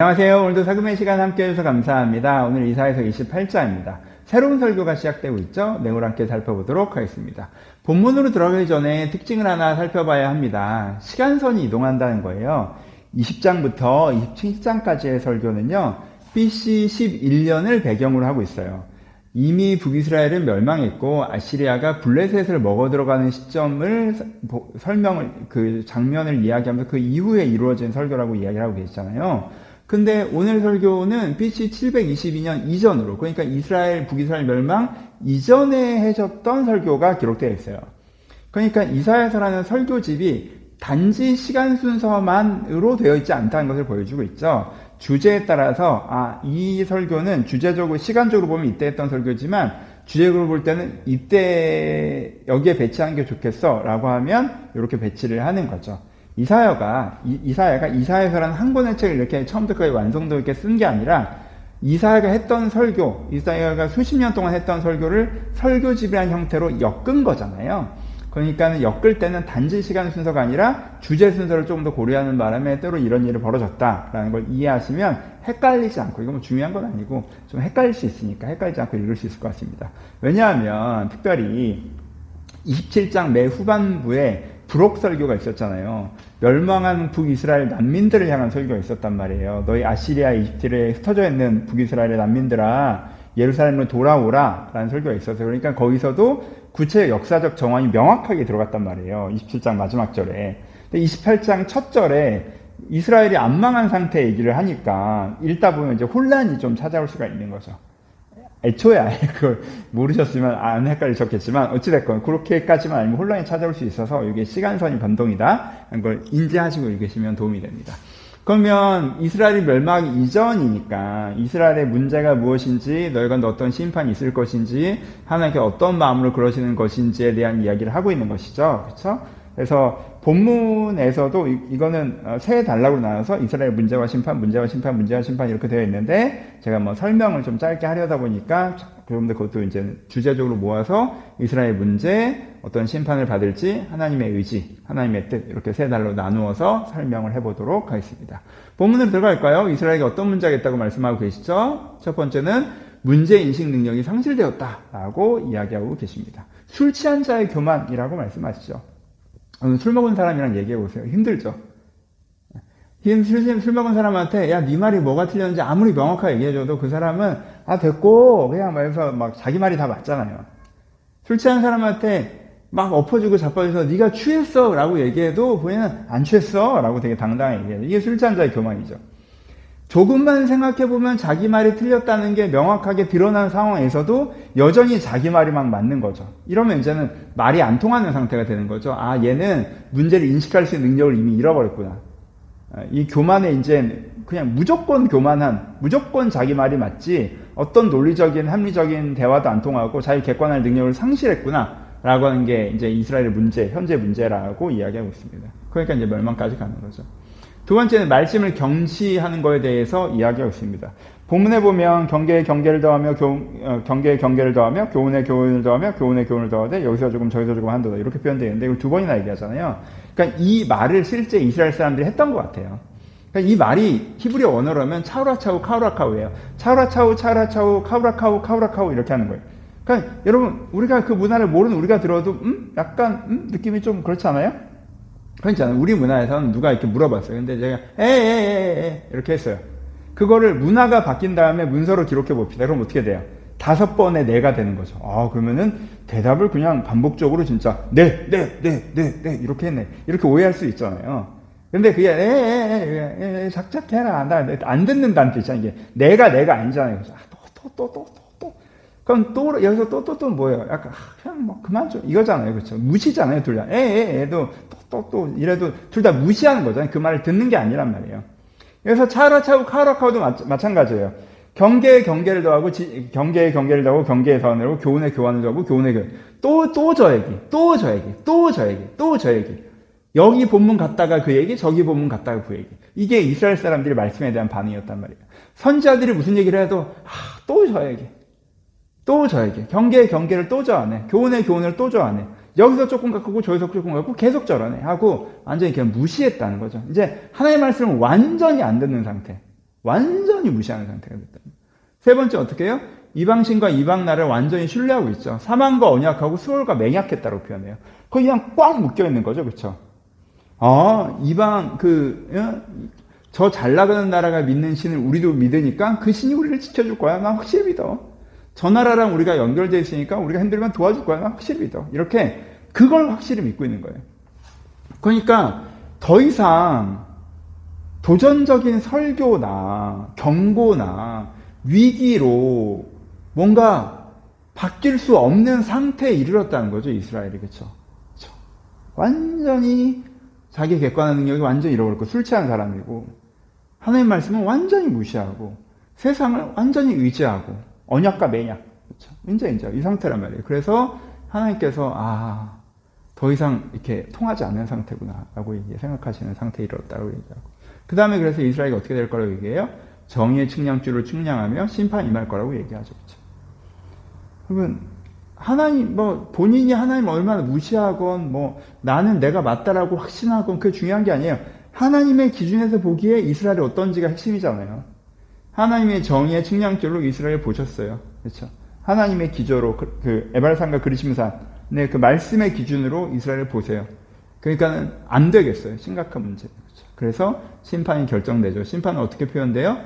안녕하세요. 오늘도 사금의 시간 함께 해주셔서 감사합니다. 오늘 이사에서 28자입니다. 새로운 설교가 시작되고 있죠? 내용을 함께 살펴보도록 하겠습니다. 본문으로 들어가기 전에 특징을 하나 살펴봐야 합니다. 시간선이 이동한다는 거예요. 20장부터 27장까지의 설교는요, BC 11년을 배경으로 하고 있어요. 이미 북이스라엘은 멸망했고 아시리아가 블레셋을 먹어 들어가는 시점을 보- 설명을 그 장면을 이야기하면서 그 이후에 이루어진 설교라고 이야기를 하고 계시잖아요. 근데 오늘 설교는 BC 722년 이전으로 그러니까 이스라엘 북이스라엘 멸망 이전에 해줬던 설교가 기록되어 있어요. 그러니까 이사야서라는 설교집이 단지 시간 순서만으로 되어 있지 않다는 것을 보여주고 있죠. 주제에 따라서 아, 이 설교는 주제적으로 시간적으로 보면 이때 했던 설교지만 주제적으로 볼 때는 이때 여기에 배치하는 게 좋겠어라고 하면 이렇게 배치를 하는 거죠. 이사야가 이- 이사야가 이사야서라는 한 권의 책을 이렇게 처음부터 끝까지 완성도 있게 쓴 게 아니라 이사야가 했던 설교, 이사야가 수십 년 동안 했던 설교를 설교집이라는 형태로 엮은 거잖아요. 그러니까 엮을 때는 단지 시간 순서가 아니라 주제 순서를 조금 더 고려하는 바람에 때로 이런 일이 벌어졌다라는 걸 이해하시면 헷갈리지 않고 이거 뭐 중요한 건 아니고 좀 헷갈릴 수 있으니까 헷갈리지 않고 읽을 수 있을 것 같습니다. 왜냐하면 특별히 27장 매 후반부에 부록 설교가 있었잖아요. 멸망한 북이스라엘 난민들을 향한 설교가 있었단 말이에요. 너희 아시리아 이집트에 흩어져 있는 북이스라엘의 난민들아 예루살렘으로 돌아오라 라는 설교가 있었어요. 그러니까 거기서도 구체 역사적 정황이 명확하게 들어갔단 말이에요. 27장 마지막 절에. 근데 28장 첫 절에 이스라엘이 안 망한 상태 얘기를 하니까 읽다 보면 이제 혼란이 좀 찾아올 수가 있는 거죠. 애초에 아예 그걸 모르셨으면 안 헷갈리셨겠지만 어찌됐건 그렇게까지만 알면 혼란이 찾아올 수 있어서 이게 시간선이 변동이다 하는 걸 인지하시고 읽으시면 도움이 됩니다. 그러면 이스라엘이 멸망 이전이니까 이스라엘의 문제가 무엇인지 너희가 어떤 심판이 있을 것인지 하나님께 어떤 마음으로 그러시는 것인지에 대한 이야기를 하고 있는 것이죠. 그렇죠? 그래서 본문에서도 이- 이거는 어, 세 단락으로 나눠서 이스라엘 문제와 심판, 문제와 심판, 문제와 심판 이렇게 되어 있는데 제가 뭐 설명을 좀 짧게 하려다 보니까 여러분들 그것도 이제 주제적으로 모아서 이스라엘 문제, 어떤 심판을 받을지 하나님의 의지, 하나님의 뜻 이렇게 세 달로 나누어서 설명을 해보도록 하겠습니다. 본문으로 들어갈까요? 이스라엘이 어떤 문제가 있다고 말씀하고 계시죠? 첫 번째는 문제 인식 능력이 상실되었다라고 이야기하고 계십니다. 술 취한 자의 교만이라고 말씀하시죠. 오늘 술 먹은 사람이랑 얘기해 보세요. 힘들죠? 힘, 술, 술 먹은 사람한테, 야, 네 말이 뭐가 틀렸는지 아무리 명확하게 얘기해줘도 그 사람은, 아, 됐고, 그냥 말해서 막 자기 말이 다 맞잖아요. 술 취한 사람한테 막 엎어주고 자빠져서 네가 취했어 라고 얘기해도 본인은 안 취했어 라고 되게 당당하게 얘기해요. 이게 술 취한 자의 교만이죠. 조금만 생각해보면 자기 말이 틀렸다는 게 명확하게 드러난 상황에서도 여전히 자기 말이 막 맞는 거죠. 이러면 이제는 말이 안 통하는 상태가 되는 거죠. 아, 얘는 문제를 인식할 수 있는 능력을 이미 잃어버렸구나. 아, 이 교만에 이제 그냥 무조건 교만한, 무조건 자기 말이 맞지, 어떤 논리적인, 합리적인 대화도 안 통하고 자기 객관할 능력을 상실했구나. 라고 하는 게 이제 이스라엘의 문제, 현재 문제라고 이야기하고 있습니다. 그러니까 이제 멸망까지 가는 거죠. 두 번째는 말씀을 경시하는 것에 대해서 이야기하고 있습니다. 본문에 보면 경계에 경계를 더하며 교, 어, 경계에 경계를 더하며 교훈에 교훈을 더하며 교훈에 교훈을 더하되 여기서 조금 저기서 조금 한도다 이렇게 표현되어 있는데 이걸 두 번이나 얘기하잖아요. 그러니까 이 말을 실제 이스라엘 사람들이 했던 것 같아요. 그러니까 이 말이 히브리어 언어로면 차우라차우 카우라카우예요. 차우라차우 차우라차우 카우라카우 카우라카우 이렇게 하는 거예요. 그러니까 여러분 우리가 그 문화를 모르는 우리가 들어도 음 약간 음 느낌이 좀 그렇지 않아요? 그렇잖아요. 우리 문화에서는 누가 이렇게 물어봤어요. 근데 제가 에에에에 이렇게 했어요. 그거를 문화가 바뀐 다음에 문서로 기록해 봅시다. 그럼 어떻게 돼요? 다섯 번의 네가 되는 거죠. 아 그러면은 대답을 그냥 반복적으로 진짜 네, 네, 네, 네, 네 이렇게 했네. 이렇게 오해할 수 있잖아요. 근데 그게 에에에에 작작해라. 나안 듣는다는 뜻이야 이게. 내가 내가 아니잖아요. 또또 또 또 또 또. 그럼 또 여기서 또 또 또 뭐예요? 약간 아, 그냥 뭐 그만 좀 이거잖아요, 그렇죠? 무시잖아요, 둘 다. 에 에 에도 또 또 또 이래도 둘 다 무시하는 거잖아요. 그 말을 듣는 게 아니란 말이에요. 그래서 차라차고 카라카우도 마찬가지예요. 경계에 경계를 더하고 지, 경계에 경계를 더하고 경계에 더하고 교훈에 교환을 더하고 교훈에 교환. 또또 저 얘기, 또 저 얘기, 또 저 얘기, 또 저 얘기. 여기 본문 갔다가 그 얘기, 저기 본문 갔다가 그 얘기. 이게 이스라엘 사람들의 말씀에 대한 반응이었단 말이에요. 선지자들이 무슨 얘기를 해도 아, 또 저 얘기. 또 저에게 경계의 경계를 또 저하네 교훈의 교훈을 또 저하네 여기서 조금 갖고 저기서 조금 갖고 계속 저러네 하고 완전히 그냥 무시했다는 거죠. 이제 하나님의 말씀을 완전히 안 듣는 상태. 완전히 무시하는 상태가 됐다. 세 번째 어떻게 해요? 이방신과 이방나를 완전히 신뢰하고 있죠. 사망과 언약하고 수월과 맹약했다고 표현해요. 거기 그냥 꽉 묶여 있는 거죠. 그렇죠? 아, 이방 그저잘 나가는 나라가 믿는 신을 우리도 믿으니까 그 신이 우리를 지켜줄 거야. 난 확실히 믿어. 저 나라랑 우리가 연결되어 있으니까 우리가 힘들면 도와줄 거야. 난 확실히 믿어. 이렇게 그걸 확실히 믿고 있는 거예요. 그러니까 더 이상 도전적인 설교나 경고나 위기로 뭔가 바뀔 수 없는 상태에 이르렀다는 거죠, 이스라엘이. 그쵸? 그쵸? 완전히 자기 객관화 능력이 완전히 잃어버렸고, 술 취한 사람이고, 하나님 말씀은 완전히 무시하고, 세상을 완전히 의지하고, 언약과 매약. 그쵸? 이제, 이제, 이 상태란 말이에요. 그래서 하나님께서, 아, 더 이상 이렇게 통하지 않는 상태구나, 라고 생각하시는 상태에 이르렀다고 얘기하고. 그 다음에 그래서 이스라엘이 어떻게 될 거라고 얘기해요? 정의의 측량줄을 측량하며 심판 임할 거라고 얘기하죠. 그렇죠? 그러면 하나님 뭐 본인이 하나님 얼마나 무시하건 뭐 나는 내가 맞다라고 확신하건 그게 중요한 게 아니에요. 하나님의 기준에서 보기에 이스라엘이 어떤지가 핵심이잖아요. 하나님의 정의의 측량줄로 이스라엘을 보셨어요. 그렇죠? 하나님의 기조로 그, 그 에발산과 그리심산 네, 그 말씀의 기준으로 이스라엘을 보세요. 그러니까는 안 되겠어요. 심각한 문제. 그렇죠? 그래서 심판이 결정되죠. 심판은 어떻게 표현돼요?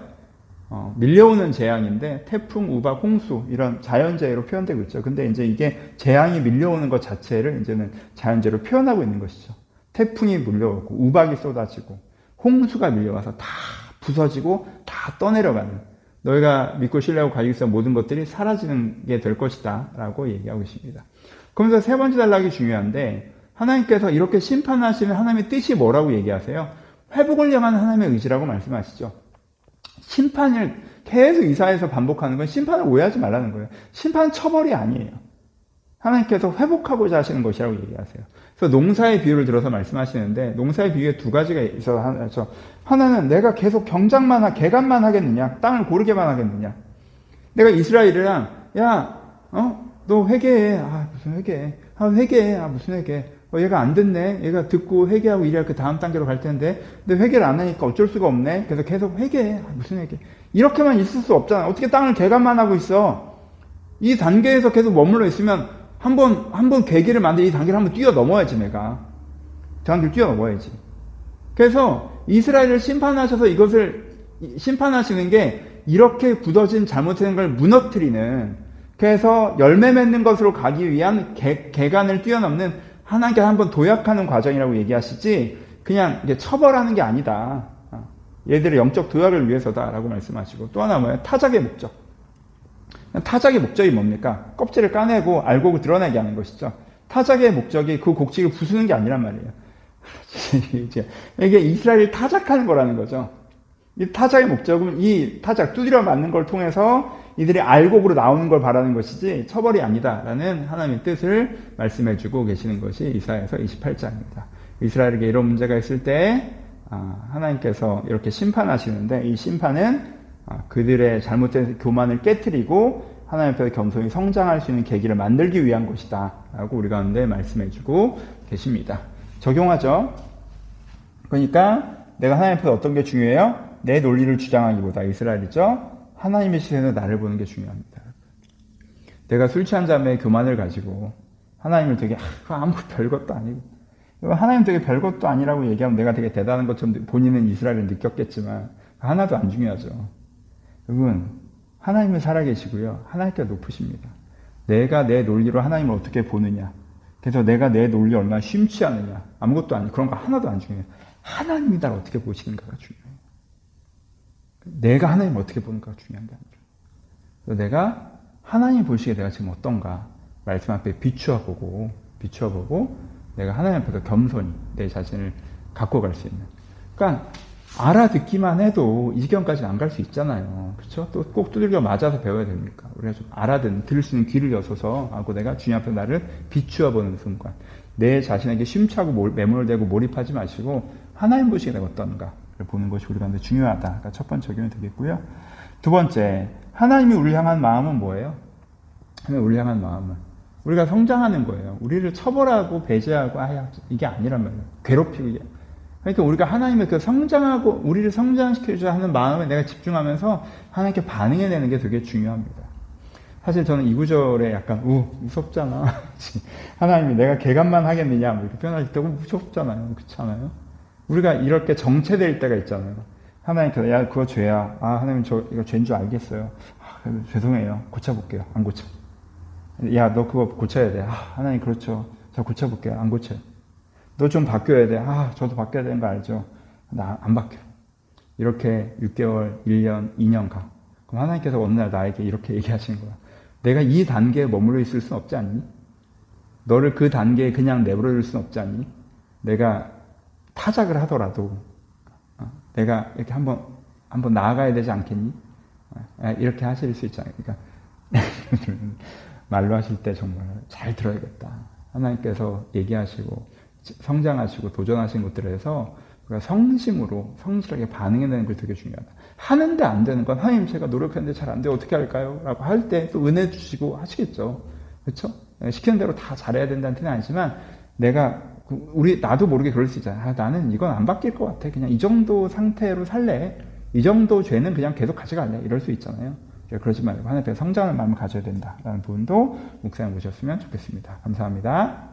어, 밀려오는 재앙인데 태풍, 우박, 홍수 이런 자연재해로 표현되고 있죠. 근데 이제 이게 재앙이 밀려오는 것 자체를 이제는 자연재해로 표현하고 있는 것이죠. 태풍이 밀려오고 우박이 쏟아지고 홍수가 밀려와서 다 부서지고 다 떠내려가는 너희가 믿고 신뢰하고 가지고 있었던 모든 것들이 사라지는 게 될 것이다 라고 얘기하고 있습니다. 그러면서 세 번째 단락이 중요한데 하나님께서 이렇게 심판하시는 하나님의 뜻이 뭐라고 얘기하세요? 회복을 향한 하나님의 의지라고 말씀하시죠. 심판을 계속 이사에서 반복하는 건 심판을 오해하지 말라는 거예요. 심판은 처벌이 아니에요. 하나님께서 회복하고자 하시는 것이라고 얘기하세요. 그래서 농사의 비유를 들어서 말씀하시는데 농사의 비유에 두 가지가 있어서 하나는 내가 계속 경작만 하, 개간만 하겠느냐, 땅을 고르게만 하겠느냐. 내가 이스라엘이랑 야, 어, 너 회개해. 아 무슨 회개? 아 회개해. 아 무슨 회개? 어, 얘가 안 듣네. 얘가 듣고 회개하고 이래야 그 다음 단계로 갈 텐데. 근데 회개를 안 하니까 어쩔 수가 없네. 그래서 계속 회개해. 아, 무슨 회개? 이렇게만 있을 수 없잖아. 어떻게 땅을 개간만 하고 있어? 이 단계에서 계속 머물러 있으면 한 번, 한번 계기를 만들 이 단계를 한번 뛰어넘어야지, 내가. 저 단계를 뛰어넘어야지. 그래서 이스라엘을 심판하셔서 이것을 심판하시는 게 이렇게 굳어진 잘못된 걸 무너뜨리는 그래서 열매 맺는 것으로 가기 위한 개, 개간을 뛰어넘는 하나님께 한번 도약하는 과정이라고 얘기하시지 그냥 이게 처벌하는 게 아니다. 어, 얘들의 영적 도약을 위해서다라고 말씀하시고 또 하나 뭐예요? 타작의 목적. 타작의 목적이 뭡니까? 껍질을 까내고 알곡을 드러내게 하는 것이죠. 타작의 목적이 그 곡식을 부수는 게 아니란 말이에요. 이게 이스라엘이 타작하는 거라는 거죠. 이 타작의 목적은 이 타작 두드려 맞는 걸 통해서 이들이 알곡으로 나오는 걸 바라는 것이지 처벌이 아니다라는 하나님의 뜻을 말씀해 주고 계시는 것이 이사야서 28장입니다. 이스라엘에게 이런 문제가 있을 때 아, 하나님께서 이렇게 심판하시는데 이 심판은 아, 그들의 잘못된 교만을 깨뜨리고 하나님 앞에서 겸손히 성장할 수 있는 계기를 만들기 위한 것이다 라고 우리 가운데 말씀해 주고 계십니다. 적용하죠. 그러니까 내가 하나님 앞에 어떤 게 중요해요? 내 논리를 주장하기보다 이스라엘이죠. 하나님의 시선에 나를 보는 게 중요합니다. 내가 술 취한 자매의 교만을 가지고 하나님을 되게 아, 아무 별것도 아니고 하나님 되게 별것도 아니라고 얘기하면 내가 되게 대단한 것처럼 본인은 이스라엘을 느꼈겠지만 하나도 안 중요하죠. 여러분 하나님은 살아계시고요. 하나님께 높으십니다. 내가 내 논리로 하나님을 어떻게 보느냐. 그래서 내가 내 논리 얼마나 심취 하느냐. 아무것도 아니고 그런 거 하나도 안 중요해요. 하나님이 나를 어떻게 보시는가가 중요해요. 내가 하나님 어떻게 보는가가 중요한 게 아니라. 내가 하나님 보시기에 내가 지금 어떤가 말씀 앞에 비추어 보고 비추어 보고 내가 하나님 앞에서 겸손히 내 자신을 갖고 갈 수 있는. 그러니까 알아듣기만 해도 이 지경까지는 안 갈 수 있잖아요. 그렇죠? 또 꼭 두들겨 맞아서 배워야 됩니까? 우리가 좀 알아듣는 들을 수 있는 귀를 여서서 하고 내가 주님 앞에 나를 비추어 보는 순간 내 자신에게 심취하고 매몰되고 몰입하지 마시고 하나님 보시기에 내가 어떤가 보는 것이 우리 가운데 중요하다. 첫 번째 적용이 되겠고요. 두 번째, 하나님이 우리를 향한 마음은 뭐예요? 하나님 우리를 향한 마음은 우리가 성장하는 거예요. 우리를 처벌하고 배제하고 아야 이게 아니란 말이에요. 괴롭히고 그러니까 우리가 하나님의 그 성장하고 우리를 성장시켜주자 하는 마음에 내가 집중하면서 하나님께 반응해내는 게 되게 중요합니다. 사실 저는 이 구절에 약간 우 무섭잖아. 하나님이 내가 개간만 하겠느냐 뭐 이렇게 표현할 때 무섭잖아요. 그렇잖아요. 우리가 이렇게 정체될 때가 있잖아요. 하나님께서 야 그거 죄야. 아 하나님 저 이거 죄인 줄 알겠어요. 아, 죄송해요. 고쳐볼게요. 안 고쳐. 야 너 그거 고쳐야 돼. 아 하나님 그렇죠. 저 고쳐볼게요. 안 고쳐요. 너 좀 바뀌어야 돼. 아 저도 바뀌어야 되는 거 알죠. 나 안 바뀌어. 이렇게 6개월, 1년, 2년 가. 그럼 하나님께서 어느 날 나에게 이렇게 얘기하시는 거야. 내가 이 단계에 머물러 있을 수는 없지 않니? 너를 그 단계에 그냥 내버려 둘 수는 없지 않니? 내가 타작을 하더라도 어, 내가 이렇게 한번 한번 나아가야 되지 않겠니? 어, 이렇게 하실 수 있잖아요. 그러니까 말로 하실 때 정말 잘 들어야겠다. 하나님께서 얘기하시고 성장하시고 도전하신 것들에서 성심으로 성실하게 반응해내는 게 되게 중요하다. 하는데 안 되는 건 하나님 제가 노력했는데 잘 안 돼요. 어떻게 할까요? 라고 할 때 또 은혜 주시고 하시겠죠. 그렇죠? 시키는 대로 다 잘해야 된다는 뜻은 아니지만 내가 그 우리 나도 모르게 그럴 수 있잖아. 아, 나는 이건 안 바뀔 것 같아. 그냥 이 정도 상태로 살래. 이 정도 죄는 그냥 계속 가져갈래. 이럴 수 있잖아요. 그러지 말고 하나님 앞에 성장하는 마음을 가져야 된다라는 부분도 묵상해 보셨으면 좋겠습니다. 감사합니다.